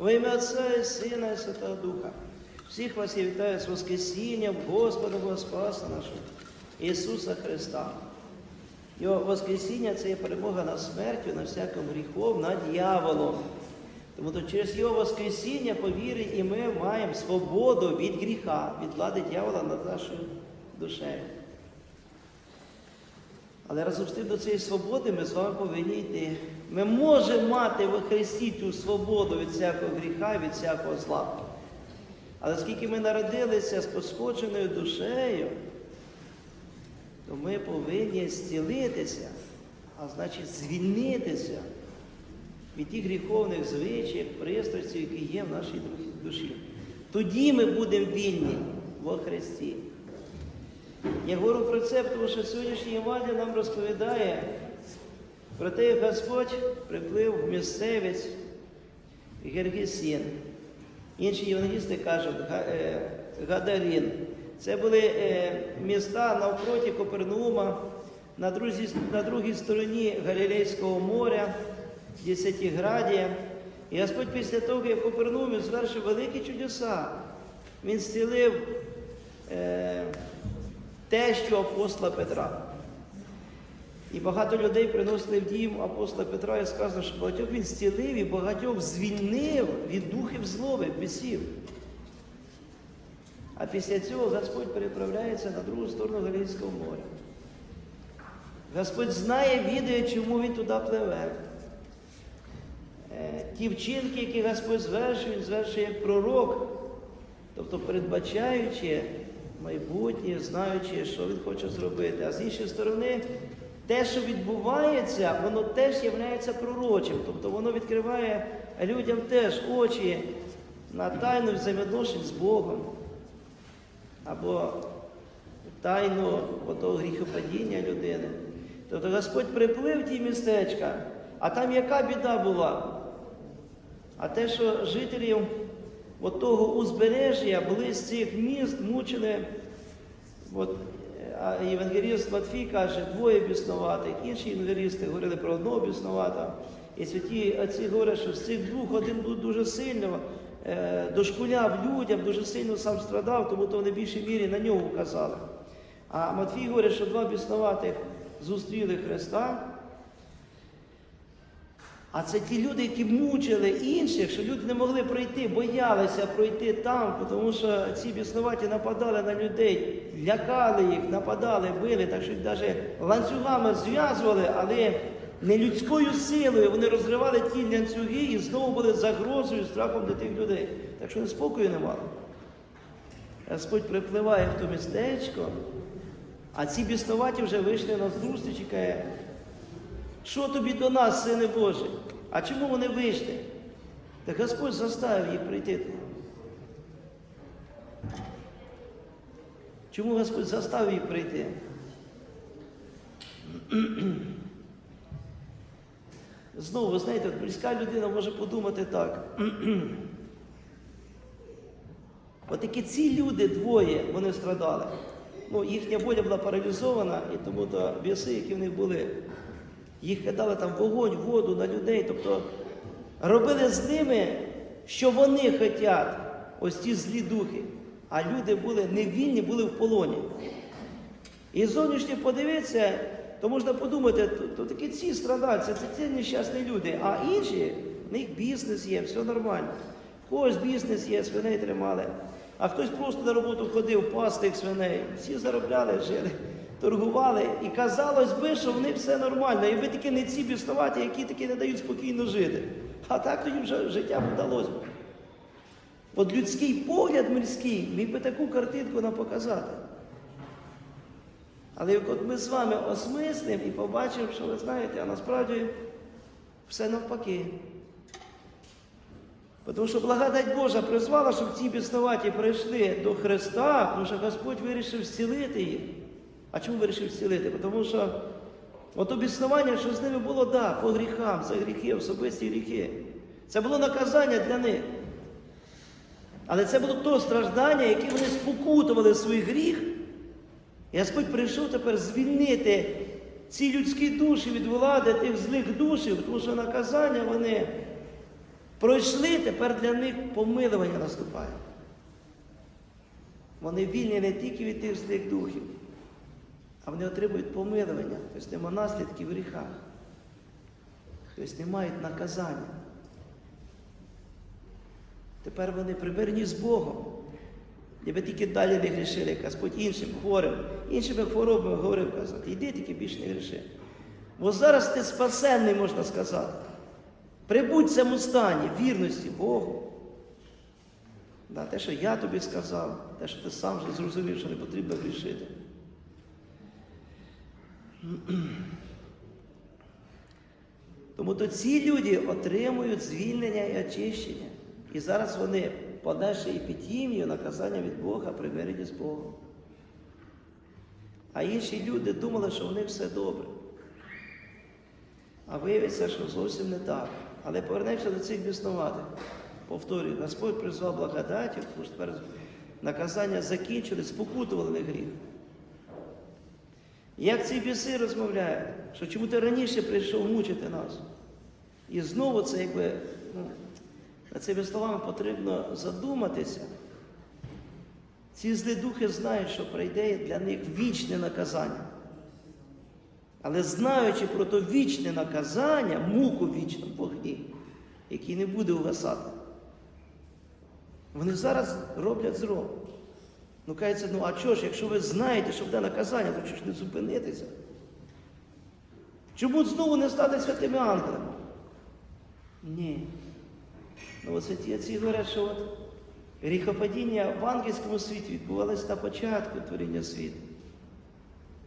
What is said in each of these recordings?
Во ім'я Отця і Сина і Святого Духа. Всіх вас я вітаю з Воскресінням Господа Бога Спаса нашого Ісуса Христа. Його Воскресіння це є перемога над смертю, на всяким гріхом, над дьяволом. Тому то через Його Воскресіння, по вірі, і ми маємо свободу від гріха, від влади дьявола над нашою душею. Але разом з тим до цієї свободи ми з вами повинні йти. Ми можемо мати во Христі цю свободу від всякого гріха, від всякого зла. Але оскільки ми народилися з пошкодженою душею, то ми повинні зцілитися, а значить звільнитися від тих гріховних звичаїв, пристрастей, які є в нашій душі. Тоді ми будемо вільні во Христі. Я говорю про це, тому що сьогоднішній Євангелій нам розповідає про те, як Господь приплив в місцевість Гергесін. Інші євангелісти кажуть е, Гадарін. Це були е, міста навпроти Копернаума, на другій, на другій стороні Галілейського моря, Десятиградія. І Господь після того, як в Копернаумі звершив великі чудеса, Він зцілив е, тещу апостола Петра. І багато людей приносили в дім апостола Петра і сказано, що багатьох він зцілив і багатьох звільнив від духів злоби, бісів. А після цього Господь переправляється на другу сторону Галійського моря. Господь знає, відає, чому він туди пливе. Е, Ті вчинки, які Господь звершує, він звершує як пророк, тобто передбачаючи майбутнє, знаючи, що він хоче зробити. А з іншої сторони, те, що відбувається, воно теж є пророчим. Тобто воно відкриває людям теж очі на тайну взаємодношень з Богом. Або тайну того гріхопадіння людини. Тобто Господь приплив ті містечка, а там яка біда була? А те, що жителів того узбережжя були з цих міст мучені, от, а євангеліст Матфій каже, двоє біснуватих, інші євангелісти говорили про одного біснувата. І святі отці говорять, що з цих двох один був дуже сильно, е, дошкуляв людям, дуже сильно сам страдав, тому то вони в більшій мірі на нього вказали. А Матфій говорить, що два біснуватих зустріли Христа. А це ті люди, які мучили інших, що люди не могли пройти, боялися пройти там, тому що ці біснуваті нападали на людей, лякали їх, нападали, били, так що навіть ланцюгами зв'язували, але не людською силою вони розривали ті ланцюги і знову були загрозою, страхом для тих людей. Так що неспокою не мали. Господь припливає в то містечко, а ці біснуваті вже вийшли на зустріч і каже, що тобі до нас, сини Божий? А чому вони вийшли? Та Господь заставив їх прийти. Чому Господь заставив їх прийти? Знову, знаєте, близька людина може подумати так. От такі ці люди двоє, вони страдали. Ну, їхня воля була паралізована, і тому то біси, які в них були, їх кидали там вогонь, воду на людей. Тобто робили з ними, що вони хочуть, ось ці злі духи. А люди були невільні, були в полоні. І зовнішньо подивитися, то можна подумати, то, то такі ці страдають, це, ці нещасні люди, а інші, в них бізнес є, все нормально. В когось бізнес є, свиней тримали, а хтось просто на роботу ходив, пас тих свиней. Всі заробляли, жили, торгували. І казалось би, що в них все нормально. І ви таки не ці біснуваті, які таки не дають спокійно жити. А так тоді вже життя вдалося. От людський погляд мирський міг би таку картинку нам показати. Але як от ми з вами осмислимо і побачимо, що ви знаєте, а насправді все навпаки. Тому що благодать Божа призвала, щоб ці біснуваті прийшли до Христа, тому що Господь вирішив зцілити їх. А чому вирішив зцілити? Тому що ото біснування, що з ними було, да, по гріхам, за гріхи, особисті гріхи. Це було наказання для них. Але це було то страждання, яке вони спокутували свій гріх. І Господь прийшов тепер звільнити ці людські душі від влади тих злих душів, тому що наказання вони Пройшли, тепер для них помилування наступає. Вони вільні не тільки від тих злих духів, а вони отримують помилування, тобто нема наслідків в гріхах. Тобто не мають наказання. Тепер вони примирені з Богом. Якби тільки далі не грішили, Господь іншим хворим, іншими хворобами говорив казати, йди тільки більше не гріши. Бо зараз ти спасенний, можна сказати. Прибудь в цьому стані вірності Богу. Да, те, що я тобі сказав, те, що ти сам зрозумів, що не потрібно грішити. Тому то ці люди отримують звільнення і очищення. І зараз вони, понесши епітімію, наказання від Бога, примирені з Богом. А інші люди думали, що в них все добре. А виявиться, що зовсім не так. Але повернемося до цих біснуватих. Повторюю, Господь призвав благодаттю, тепер наказання закінчили, спокутували на гріх. Як ці біси розмовляють, що чому ти раніше прийшов мучити нас? І знову це якби ну, цими словами потрібно задуматися. Ці злі духи знають, що прийде для них вічне наказання. Але знаючи про то вічне наказання, муку вічну вогні, який не буде угасати, вони зараз роблять зло. Ну, кажеться, ну а чого ж, якщо ви знаєте, що буде наказання, то чого ж не зупинитися? Чому знову не стати святими ангелами? Ні. Ну, ось ці говорять, що от гріхопадіння в ангельському світі відбувалося на початку творіння світу.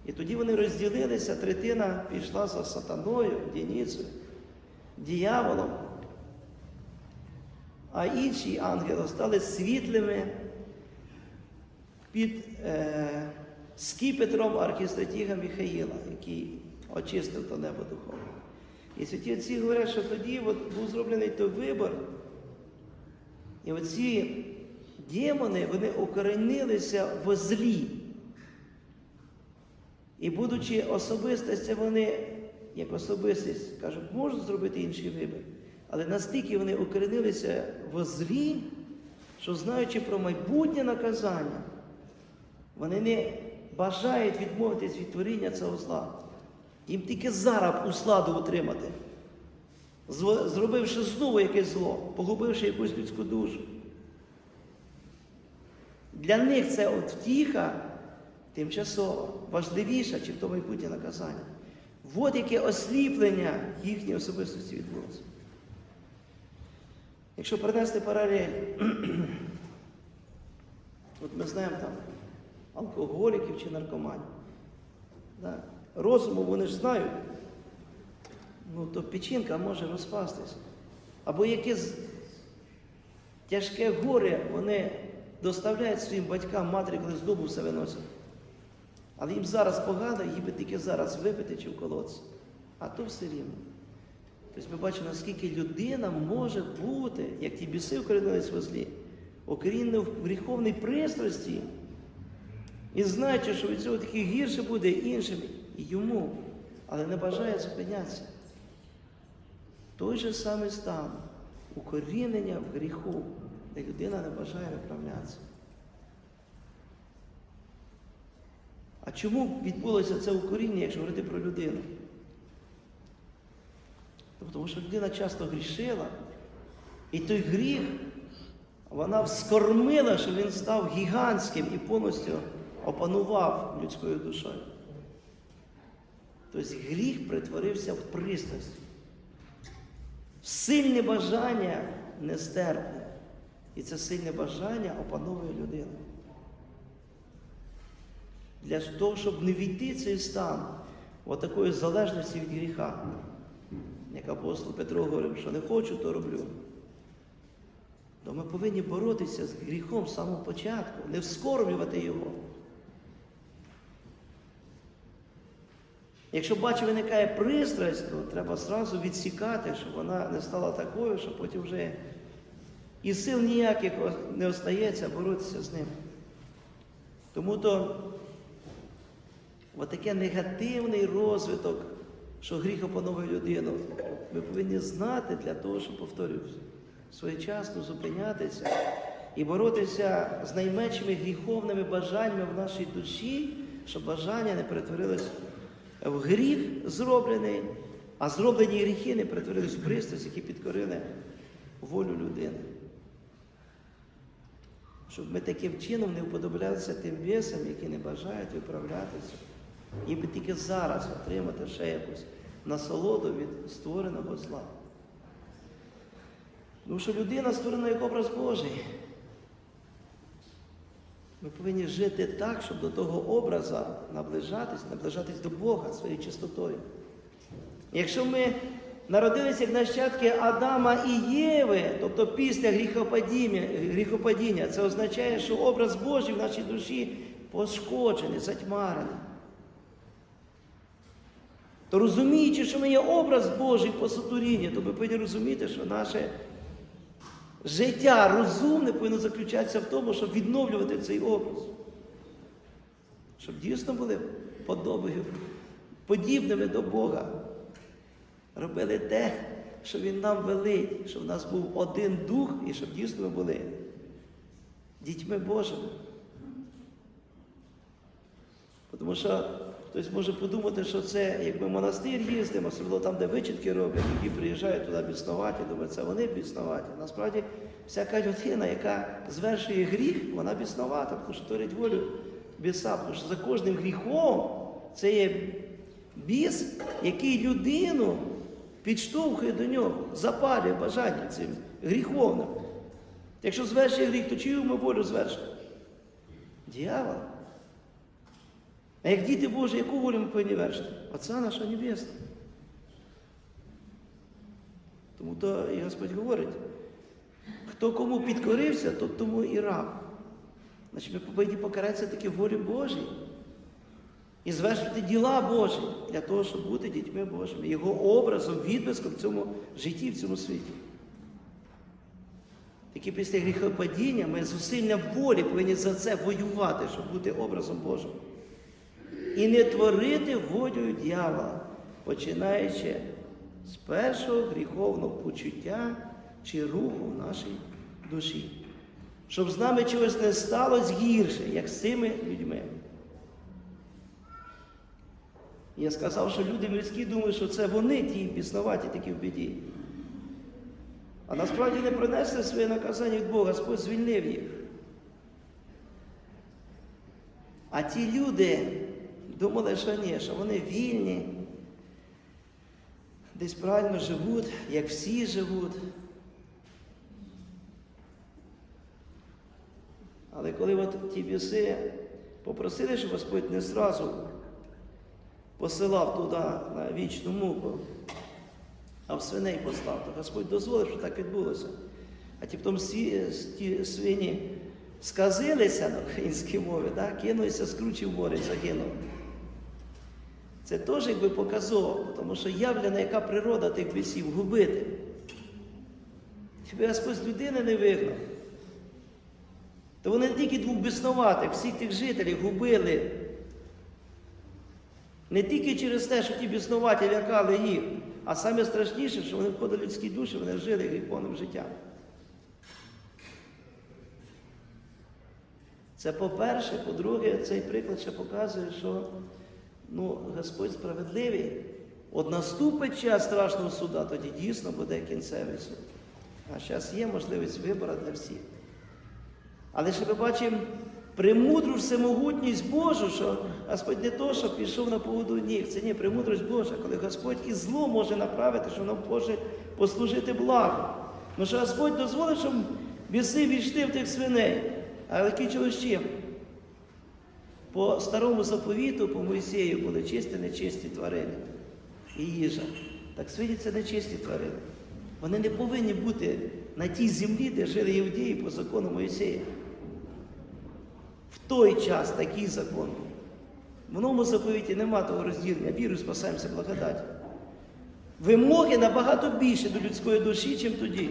І тоді вони розділилися, третина пішла за сатаною, Дініцею, діяволом, а інші ангели стали світлими під е, скіпетром архістратіга Міхаїла, який очистив то небо духовне. І святі отці говорять, що тоді от був зроблений той вибор. І оці демони, вони укоренилися в злі. І будучи особистостями, вони, як особистість, кажуть, можуть зробити інший вибір. Але настільки вони укоренилися в злі, що знаючи про майбутнє наказання, вони не бажають відмовитись від творіння цього зла. Їм тільки зараз усладу отримати, зробивши знову якесь зло, погубивши якусь людську душу. Для них це от втіха тимчасова, важливіша, чим то майбутнє наказання. От яке осліплення їхньої особистості відбулося. Якщо принести паралель, от ми знаємо там алкоголіків чи наркоманів. Да? Розуму вони ж знають, ну то печінка може розпастися. Або якесь тяжке горе вони доставляють своїм батькам, матері, коли з дому все виносять. Але їм зараз погано, їм тільки зараз випити чи вколоться. А то все рівно. Тобто ми бачимо, наскільки людина може бути, як ті біси укорінились в злі, окрінена в гріховній пристрасті. І знаючи, що від цього таки гірше буде іншим і йому, але не бажає зупинятися. Той же самий стан укорінення в гріху, де людина не бажає виправлятися. А чому відбулося це укоріння, якщо говорити про людину? Тому що людина часто грішила, і той гріх вона вскормила, що він став гігантським і повністю опанував людською душою. Тобто гріх перетворився в пристрасть, сильне бажання нестерпне. І це сильне бажання опановує людину. Для того, щоб не війти в цей стан отакої залежності від гріха. Як апостол Петро говорив, що не хочу, то роблю. То ми повинні боротися з гріхом з самого початку, не вскорблювати його. Якщо бачу, виникає пристрасть, то треба зразу відсікати, щоб вона не стала такою, що потім вже і сил ніяких не остається боротися з ним. Тому то отаке негативний розвиток, що гріх опановує людину, ми повинні знати для того, щоб повторювався. своєчасно зупинятися і боротися з найменшими гріховними бажаннями в нашій душі, щоб бажання не перетворилось в гріх зроблений, а зроблені гріхи не перетворились в пристрасть, які підкорили волю людини. Щоб ми таким чином не вподоблялися тим бісам, які не бажають виправлятися, і би тільки зараз отримати ще якусь насолоду від створеного зла. Тому що людина створена як образ Божий. Ми повинні жити так, щоб до того образа наближатись, наближатись до Бога своєю чистотою. Якщо ми народилися як нащадки Адама і Єви, тобто після гріхопадіння, гріхопадіння, це означає, що образ Божий в нашій душі пошкоджений, затьмарений. То розуміючи, що ми є образ Божий по сотворінні, то ми повинні розуміти, що наше життя розумне повинно заключатися в тому, щоб відновлювати цей образ. Щоб дійсно були подобою, подібними до Бога. Робили те, що Він нам велить, щоб в нас був один дух і щоб дійсно ми були дітьми Божими. Тому що хтось може подумати, що це як ми в монастир їздимо, особливо там, де вичітки роблять, які приїжджають туди біснувати, думають, це вони біснуваті. Насправді, всяка людина, яка звершує гріх, вона біснувата, тому що творить волю біса, тому що за кожним гріхом це є біс, який людину підштовхує до нього, запалює бажання цим гріховним. Якщо звершує гріх, то чию ми волю звершує? Дьявол. А як діти Божі, яку волю ми повинні вершити? Отця нашого Небесного. Тому то і Господь говорить, хто кому підкорився, то тому і раб. Значить, ми повинні покаратися таки волі Божій і звершувати діла Божі для того, щоб бути дітьми Божими, Його образом, відблиском в цьому житті, в цьому світі. Тільки після гріхопадіння ми зусилля волі повинні за це воювати, щоб бути образом Божим. І не творити волю дьявола, починаючи з першого гріховного почуття чи руху в нашій душі. Щоб з нами чогось не сталося гірше, як з цими людьми. Я сказав, що люди мирські думають, що це вони ті біснуваті такі в біді. А насправді не принесли своє наказання від Бога, Господь звільнив їх. А ті люди думали, що ні, що вони вільні, десь правильно живуть, як всі живуть. Але коли от ті біси попросили, щоб Господь не зразу посилав туди на вічну муку, а в свиней послав, то Господь дозволив, що так відбулося. А ті потім ті свині сказилися на українській мові, да? кинулися, скручив море, загинув. Це теж якби показово, тому що явлена, яка природа тих бісів губити. Якби Господь людини не вигнав, то вони не тільки двох біснуватих, всіх тих жителів губили. Не тільки через те, що ті біснуваті лякали їх, а саме страшніше, що вони входили в людські душі, вони жили гріховним життям. Це по-перше, по-друге, цей приклад ще показує, що ну, Господь справедливий. От наступить час страшного суда, тоді дійсно буде кінцевий суд. А зараз є можливість вибору для всіх. Але ще ми бачимо премудру всемогутність Божу, що Господь не то, що пішов на поводу ніг. Це ні, премудрость Божа, коли Господь і зло може направити, що воно може послужити благо. Ну що Господь дозволив, щоб біси війшли в тих свиней. Але кінчилось чим? По старому заповіту, по Мойсею були чисті, нечисті тварини і їжа. Так це нечисті тварини. Вони не повинні бути на тій землі, де жили іудеї по закону Моїсея. В той час такий закон. В новому заповіті нема того розділення. Віру спасаємося благодаті. Вимоги набагато більше до людської душі, чим тоді.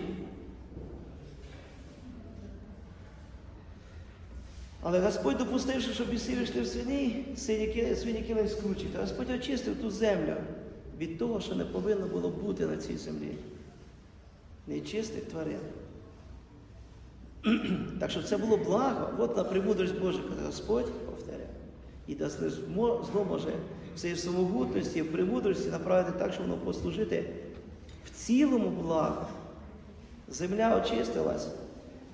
Але Господь допустивши, щоб біси вийшли в свині, свині, кілень скручити. Господь очистив ту землю від того, що не повинно було бути на цій землі. Нечистих тварин. Так що це було благо. От на премудрість Божа, коли Господь повторяє. І дасть зло може в своїй самогутності, в премудрості направити так, щоб воно послужити в цілому благо. Земля очистилась.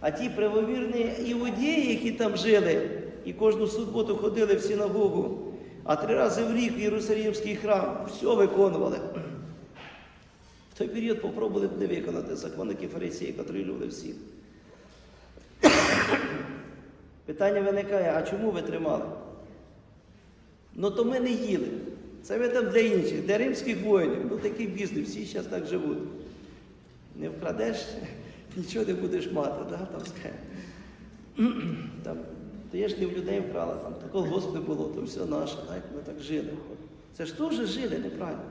А ті правовірні іудеї, які там жили, і кожну суботу ходили в синагогу, а три рази в рік в Єрусалімський храм все виконували. В той період попробували б не виконати законники фарисії, люблять всіх. Питання виникає, а чому ви тримали? Ну то ми не їли. Це ви там для інших, для римських воїнів. Ну такий бізнес, всі зараз так живуть. Не вкрадеш, нічого не будеш мати, да? там. Там, то я ж не в людей вкрала, там такого Господи було, то все наше, так, ми так жили. Це ж теж жили неправильно.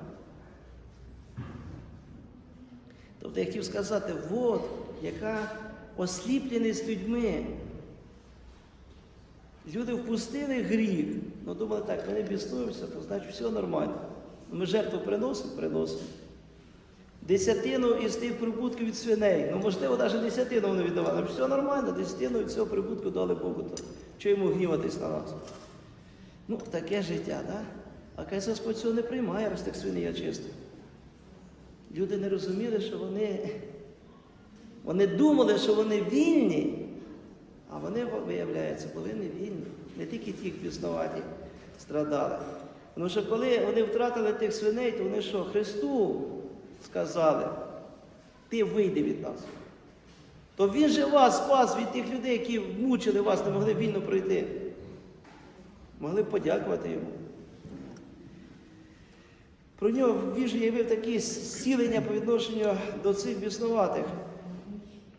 Тобто я хотів сказати, от яка осліпленість людьми. Люди впустили гріх, ну думали так, ми не біснуємося, то значить все нормально. Ми жертву приносимо, приносимо. Десятину із тих прибутків від свиней. Ну, можливо, навіть десятину вони віддавали. Все нормально, десятину від цього прибутку дали Богу. То йому гніватись на нас? Ну, таке життя? Да? А кай Господь цього не приймає, раз так свиней очистив. Люди не розуміли, що вони, вони думали, що вони вільні, а вони, виявляється, були не вільні. Не тільки ті піснуваті страдали. Тому що коли вони втратили тих свиней, то вони що, Христу сказали, ти вийди від нас. То він же вас спас від тих людей, які мучили вас, не могли вільно пройти. Могли подякувати йому. Про нього віж явив такі зцілення по відношенню до цих біснуватих.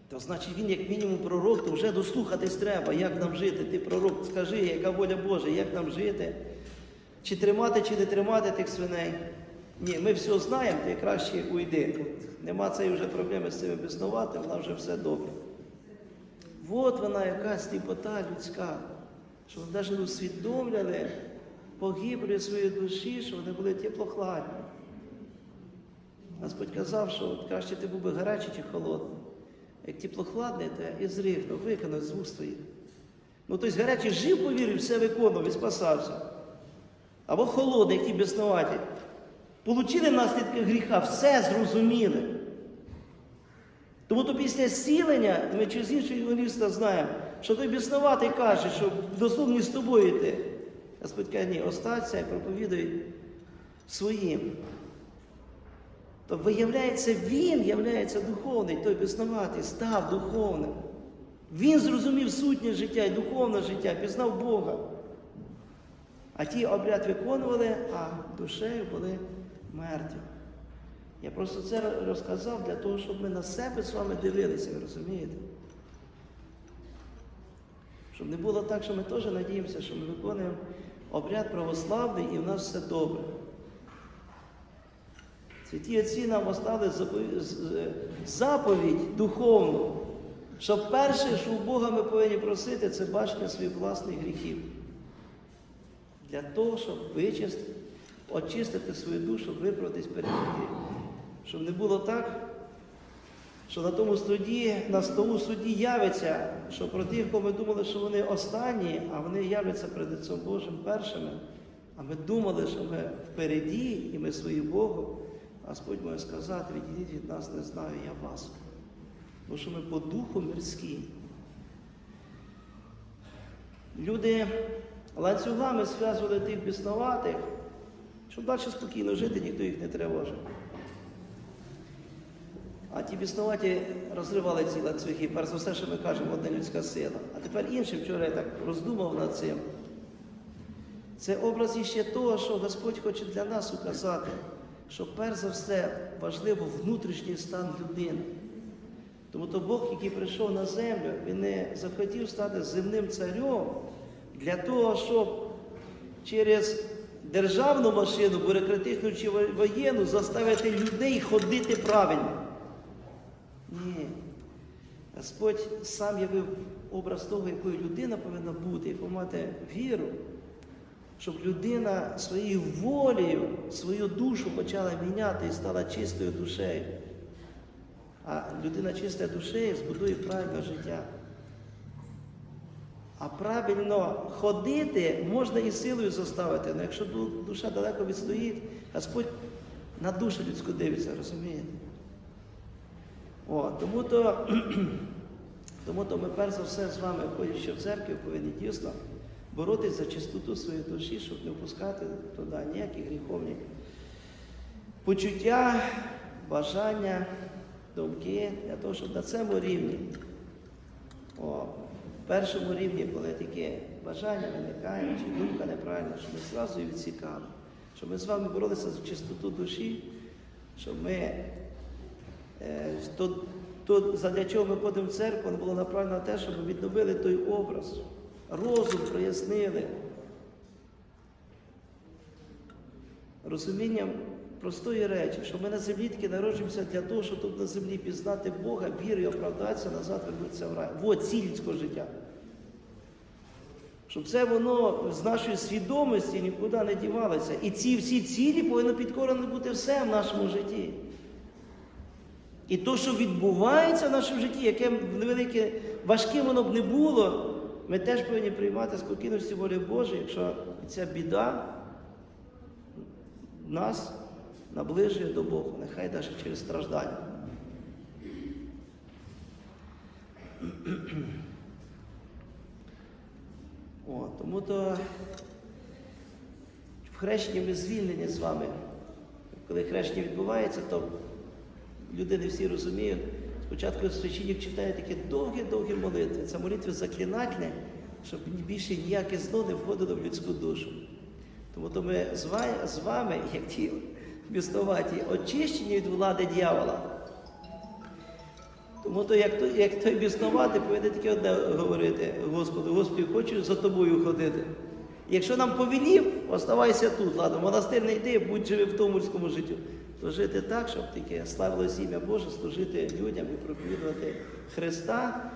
То значить він, як мінімум, пророк, то вже дослухатись треба, як нам жити. Ти пророк, скажи, яка воля Божа, як нам жити, чи тримати, чи не тримати тих свиней. Ні, ми все знаємо, ти краще уйди. Нема цієї вже проблеми з цими біснувати, вона вже все добре. От вона якась сліпота людська, що вони навіть не усвідомляли погибелі своєї душі, що вони були теплохладні. Господь казав, що от краще ти був би гарячий чи холодний. Як теплохладний, то і зригнув, виконав з вуст твоїх. Ну, тобто гарячий жив, повірив, все виконував і спасався. Або холодний, які безноваті. Получили наслідки гріха, все зрозуміли. Тому то після зцілення, ми через іншого юриста знаємо, що той біснуватий каже, що дословно з тобою йти. Господь каже, ні, остаться і проповідуй своїм. То виявляється, він являється духовний, той біснуватий, став духовним. Він зрозумів сутнє життя і духовне життя, пізнав Бога. А ті обряд виконували, а душею були мертві. Я просто це розказав для того, щоб ми на себе з вами дивилися, ви розумієте? Щоб не було так, що ми теж надіємося, що ми виконуємо обряд православний і в нас все добре. Святі отці нам з- заповідь духовну, що перше, що у Бога ми повинні просити, це бачення своїх власних гріхів. Для того, щоб вичистити, очистити свою душу, виправитись перед людьми. Щоб не було так, що на тому суді, на тому суді явиться, що про тих, кого ми думали, що вони останні, а вони являться перед Лицем Божим першими. А ми думали, що ми впереді, і ми свої Богу. Господь може сказати, відійдіть від нас, не знаю я вас. Тому що ми по духу мирські. Люди ланцюгами зв'язували тих біснуватих, щоб далі спокійно жити, ніхто їх не тривожив. А ті біснуваті розривали ці ланцюги. Перш за все, що ми кажемо, одна людська сила. А тепер іншим, вчора я так роздумав над цим. Це образ іще того, що Господь хоче для нас указати, що перш за все важливо внутрішній стан людини. Тому то Бог, який прийшов на землю, він не захотів стати земним царем для того, щоб через державну машину, бюрократичну чи воєнну заставити людей ходити правильно. Ні. Господь сам явив образ того, якою людина повинна бути, яку мати віру, щоб людина своєю волею свою душу почала міняти і стала чистою душею. А людина чиста душею збудує правильне життя. А правильно ходити можна і силою заставити. Але якщо душа далеко відстоїть, Господь на душу людську дивиться, розумієте? Тому то, тому то ми перш за все з вами, ходячи в церкву, повинні дійсно боротися за чистоту своєї душі, щоб не впускати туди ніякі гріховні почуття, бажання, думки, для того, щоб на цьому рівні, о, першому рівні, коли таке бажання виникає, чи думка неправильна, щоб ми зразу її відсікали, щоб ми з вами боролися за чистоту душі, щоб ми е, то, то задля чого ми ходимо в церкву, було направлено на те, щоб ми відновили той образ, розум прояснили. Розумінням простої речі, що ми на землі таки народжуємося для того, щоб тут на землі пізнати Бога, вірою оправдатися, назад вернутися в рай. От ціль людського життя. Щоб це воно з нашої свідомості нікуди не дівалося. І ці всі цілі повинно підкорено бути все в нашому житті. І то, що відбувається в нашому житті, яке невелике, важким воно б не було, ми теж повинні приймати спокійності волі Божої, якщо ця біда нас наближує до Бога, нехай навіть через страждання. Тому то в хрещенні ми звільнені з вами. Коли хрещення відбувається, то люди не всі розуміють. Спочатку священник читає такі довгі-довгі молитви. Це молитви заклинательні, щоб більше ніяке зло не входило в людську душу. Тому то ми з вами, як ті біснуваті, очищені від влади дьявола. Тому то, як той, як той біснувати, повинен тільки одне говорити, Господу, Господи, хочу за тобою ходити. Якщо нам повелів, оставайся тут, ладно, монастир не йди, будь живи в тому людському життю. То жити так, щоб таке славилось ім'я Боже, служити людям і проповідувати Христа.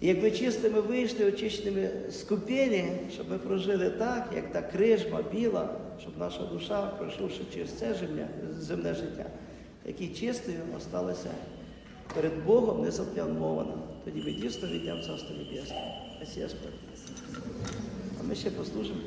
І якби чистими вийшли, очищеними скупені, щоб ми прожили так, як та крижма біла, щоб наша душа, пройшовши через це земля, земне життя, такі чистою осталася перед Богом не заплямована. Тоді ми дійсно віддям Царство Небесне. А ми ще послужимо.